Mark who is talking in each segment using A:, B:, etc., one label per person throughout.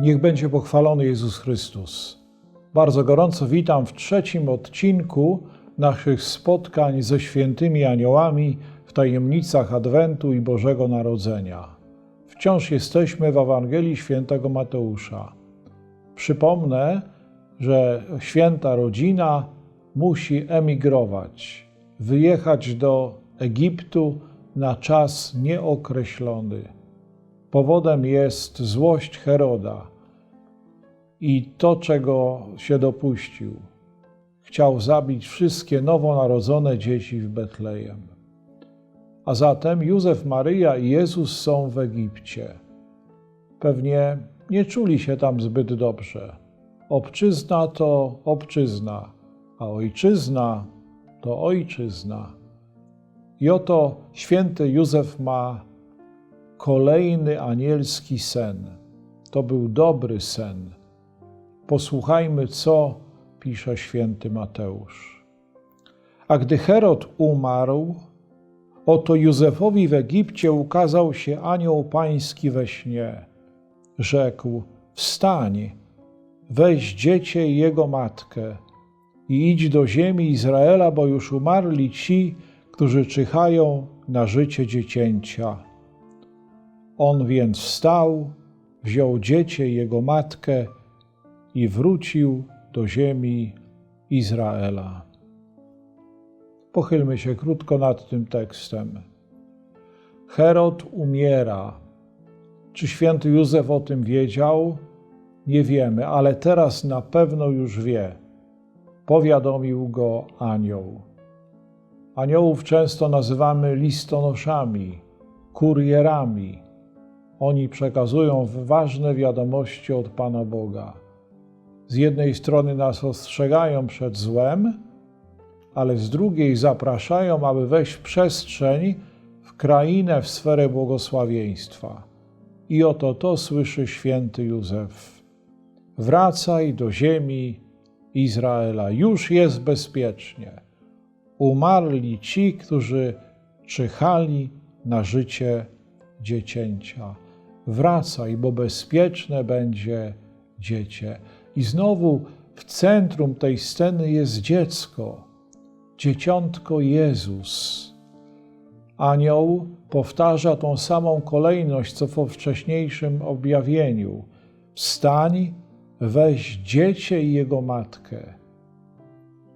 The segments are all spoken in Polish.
A: Niech będzie pochwalony Jezus Chrystus. Bardzo gorąco witam w trzecim odcinku naszych spotkań ze świętymi aniołami w tajemnicach Adwentu i Bożego Narodzenia. Wciąż jesteśmy w Ewangelii świętego Mateusza. Przypomnę, że święta rodzina musi emigrować, wyjechać do Egiptu na czas nieokreślony. Powodem jest złość Heroda i to, czego się dopuścił. Chciał zabić wszystkie nowonarodzone dzieci w Betlejem. A zatem Józef, Maryja i Jezus są w Egipcie. Pewnie nie czuli się tam zbyt dobrze. Obczyzna to obczyzna, a ojczyzna to ojczyzna. I oto święty Józef ma kolejny anielski sen. To był dobry sen. Posłuchajmy, co pisze święty Mateusz. A gdy Herod umarł, oto Józefowi w Egipcie ukazał się anioł pański we śnie. Rzekł: Wstań, weź dziecię i jego matkę i idź do ziemi Izraela, bo już umarli ci, którzy czyhają na życie dziecięcia. On więc wstał, wziął dziecię i jego matkę i wrócił do ziemi Izraela. Pochylmy się krótko nad tym tekstem. Herod umiera. Czy święty Józef o tym wiedział? Nie wiemy, ale teraz na pewno już wie. Powiadomił go anioł. Aniołów często nazywamy listonoszami, kurierami. Oni przekazują ważne wiadomości od Pana Boga. Z jednej strony nas ostrzegają przed złem, ale z drugiej zapraszają, aby wejść w przestrzeń, w krainę, w sferę błogosławieństwa. I oto to słyszy święty Józef. Wracaj do ziemi Izraela, już jest bezpiecznie. Umarli ci, którzy czyhali na życie dziecięcia. Wracaj, bo bezpieczne będzie dziecię. I znowu w centrum tej sceny jest dziecko, dzieciątko Jezus. Anioł powtarza tą samą kolejność, co we wcześniejszym objawieniu. Wstań, weź dziecię i jego matkę.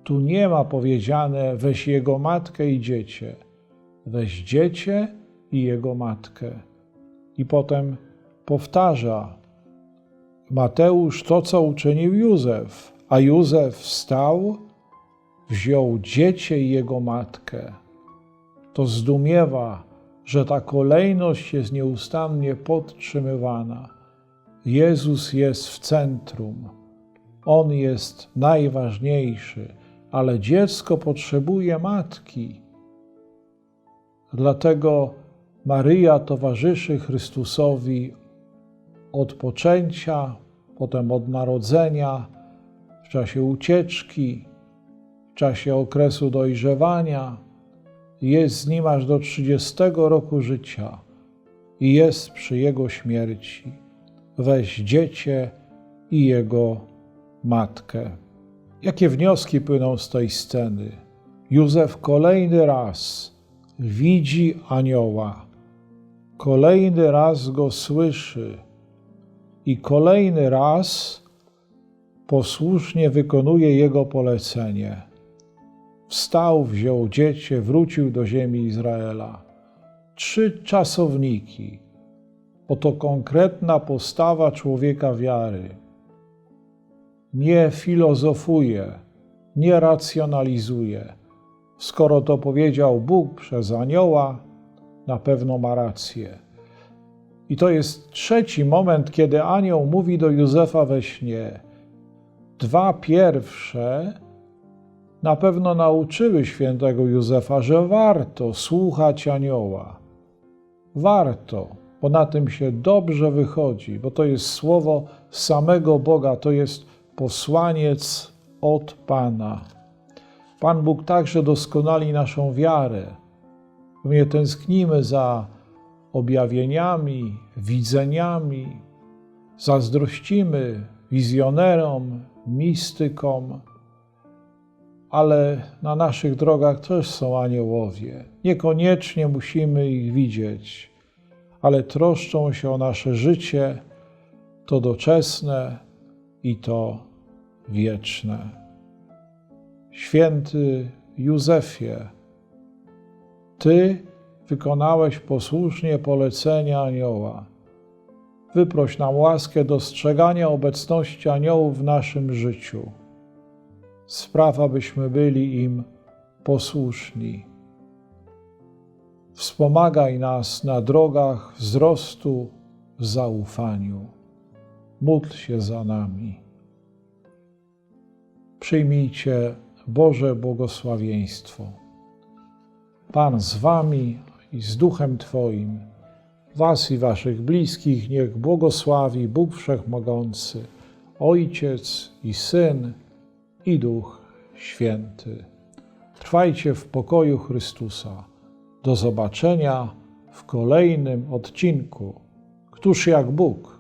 A: Tu nie ma powiedziane weź jego matkę i dziecię. Weź dziecię i jego matkę. I potem powtarza Mateusz to, co uczynił Józef. A Józef wstał, wziął dziecię i jego matkę. To zdumiewa, że ta kolejność jest nieustannie podtrzymywana. Jezus jest w centrum. On jest najważniejszy, ale dziecko potrzebuje matki. Dlatego Maryja towarzyszy Chrystusowi od poczęcia, potem od narodzenia, w czasie ucieczki, w czasie okresu dojrzewania. Jest z nim aż do 30 roku życia i jest przy jego śmierci. Weź dziecię i jego matkę. Jakie wnioski płyną z tej sceny? Józef kolejny raz widzi anioła, kolejny raz go słyszy i kolejny raz posłusznie wykonuje jego polecenie. Wstał, wziął dziecię, wrócił do ziemi Izraela. Trzy czasowniki. Oto konkretna postawa człowieka wiary. Nie filozofuje, nie racjonalizuje. Skoro to powiedział Bóg przez anioła, na pewno ma rację. I to jest trzeci moment, kiedy anioł mówi do Józefa we śnie. Dwa pierwsze na pewno nauczyły świętego Józefa, że warto słuchać anioła. Warto, bo na tym się dobrze wychodzi, bo to jest słowo samego Boga, to jest posłaniec od Pana. Pan Bóg także doskonali naszą wiarę. My tęsknimy za objawieniami, widzeniami, zazdrościmy wizjonerom, mistykom, ale na naszych drogach też są aniołowie. Niekoniecznie musimy ich widzieć, ale troszczą się o nasze życie, to doczesne i to wieczne. Święty Józefie, Ty wykonałeś posłusznie polecenia anioła. Wyproś nam łaskę dostrzegania obecności aniołów w naszym życiu. Spraw, abyśmy byli im posłuszni. Wspomagaj nas na drogach wzrostu w zaufaniu. Módl się za nami. Przyjmijcie Boże błogosławieństwo. Pan z Wami i z Duchem Twoim, Was i Waszych bliskich niech błogosławi Bóg Wszechmogący, Ojciec i Syn i Duch Święty. Trwajcie w pokoju Chrystusa. Do zobaczenia w kolejnym odcinku. Któż jak Bóg?